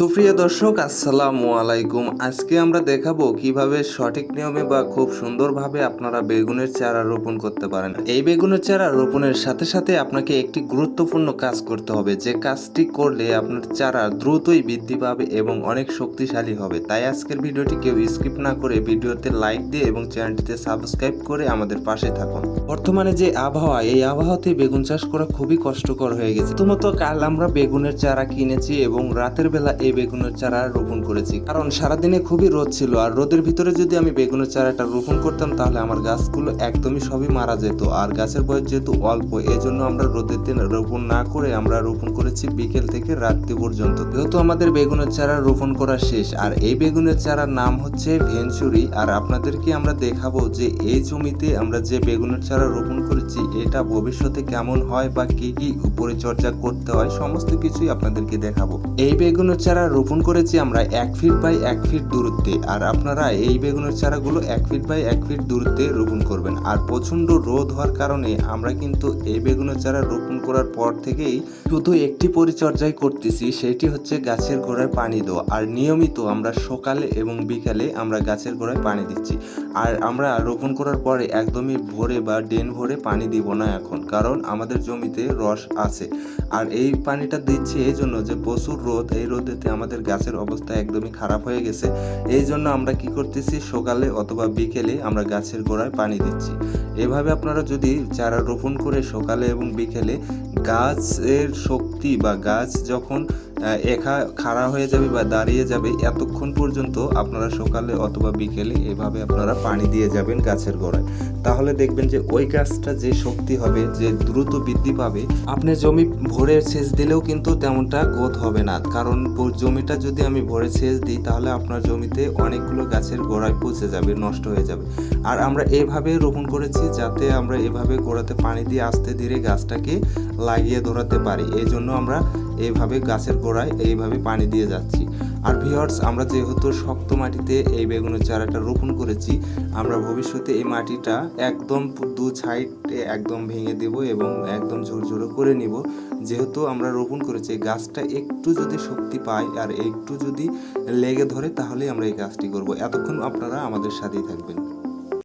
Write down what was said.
সুপ্রিয় দর্শক, আসসালামু আলাইকুম। আজকে আমরা দেখাবো কীভাবে সঠিক নিয়মে বা খুব সুন্দরভাবে আপনারা বেগুনের চারা রোপণ করতে পারেন। এই বেগুনের চারা রোপণের সাথে সাথে আপনাকে একটি গুরুত্বপূর্ণ কাজ করতে হবে। যে কাজটি করলে আপনার চারা দ্রুতই বৃদ্ধি পাবে এবং অনেক শক্তিশালী হবে। তাই আজকের ভিডিওটি কেউ স্কিপ না করে ভিডিওতে লাইক দিয়ে এবং চ্যানেলটিতে সাবস্ক্রাইব করে আমাদের পাশে থাকুন। বর্তমানে যে আবহাওয়া, এই আবহাওয়াতে বেগুন চাষ করা খুবই কষ্টকর হয়ে গেছে। প্রথমত কাল আমরা বেগুনের চারা কিনেছি এবং রাতের বেলা এই বেগুনের চারা রোপণ করেছি। কারণ সারাদিনে খুবই রোদ ছিল আর রোদের ভিতরে যদি আমি বেগুনের চারাটা রোপণ করতাম তাহলে আমার গাছগুলো একদমই সবই মারা যেত। আর গাছের বয়স যেহেতু অল্প এই জন্য আমরা রোদের দিন রোপণ না করে আমরা রোপণ করেছি বিকেল থেকে রাত্রি পর্যন্ত। যেহেতু আমাদের বেগুনের চারা রোপণ করা শেষ, আর এই বেগুনের চারার নাম হচ্ছে ভেঞ্চুরি আর আপনাদেরকে আমরা দেখাবো যে এই জমিতে আমরা যে বেগুনের চারা রোপণ করেছি, এটা ভবিষ্যতে কেমন হয় বা কি কি পরিচর্যা করতে হয়, সমস্ত কিছুই আপনাদেরকে দেখাবো। এই বেগুনের চারা রোপণ করেছি আমরা এক ফিট বাই এক ফিট দূরত্বে। আর আপনারা এই বেগুনের চারাগুলো এক ফিট বাই এক ফিট দূরত্বে রোপণ করবেন। আর প্রচণ্ড রোদ হওয়ার কারণে আমরা কিন্তু এই বেগুনের চারা রোপণ করার পর থেকেই শুধু একটি পরিচর্যাই করতেছি, সেটি হচ্ছে গাছের গোড়ায় পানি দেওয়া। আর নিয়মিত আমরা সকালে এবং বিকালে আমরা গাছের গোড়ায় পানি দিচ্ছি। আর আমরা রোপণ করার পরে একদমই ভোরে বা ডেন ভোরে পানি দিব না এখন, কারণ আমাদের জমিতে রস আছে। আর এই পানিটা দিচ্ছি এই জন্য যে প্রচুর রোদ, এই রোদেতে আমাদের গাছের অবস্থা একদমই খারাপ হয়ে গেছে। এই জন্য আমরা কি করতেছি, সকালে অথবা বিকেলে আমরা গাছের গোড়ায় পানি দিচ্ছি। এভাবে আপনারা যদি চারা রোপণ করে সকালে এবং বিকেলে গাছের শক্তি বা গাছ যখন একা খাড়া হয়ে যাবে বা দাঁড়িয়ে যাবে এতক্ষণ পর্যন্ত আপনারা সকালে অথবা বিকেলে এভাবে আপনারা পানি দিয়ে যাবেন গাছের গোড়ায়। তাহলে দেখবেন যে ওই গাছটা যে শক্তি হবে, যে দ্রুত বৃদ্ধি পাবে, আপনি জমি ভরে সেচ দিলেও কিন্তু তেমনটা গ্রোথ হবে না। কারণ জমিটা যদি আমি ভরে সেচ দিই, তাহলে আপনার জমিতে অনেকগুলো গাছের গোড়ায় পচে যাবে, নষ্ট হয়ে যাবে। আর আমরা এভাবে রোপণ করেছি যাতে আমরা এভাবে গোড়াতে পানি দিয়ে আস্তে ধীরে গাছটাকে লাগিয়ে ধরাতে পারি। এই জন্য আমরা এইভাবে গাছের গোড়ায় এইভাবে পানি দিয়ে যাচ্ছি। আর ভিওর্স আমরা যেহেতু শক্ত মাটিতে এই বেগুনের চারাটা রোপণ করেছি, আমরা ভবিষ্যতে এই মাটিটা একদম দু সাইডে একদম ভেঙে দেব এবং একদম ঝুরঝুরো করে নিব। যেহেতু আমরা রোপণ করেছি গাছটা একটু যদি শক্তি পায় আর একটু যদি লেগে ধরে, তাহলেই আমরা এই গাছটি করব। এতক্ষণ আপনারা আমাদের সাথেই থাকবেন।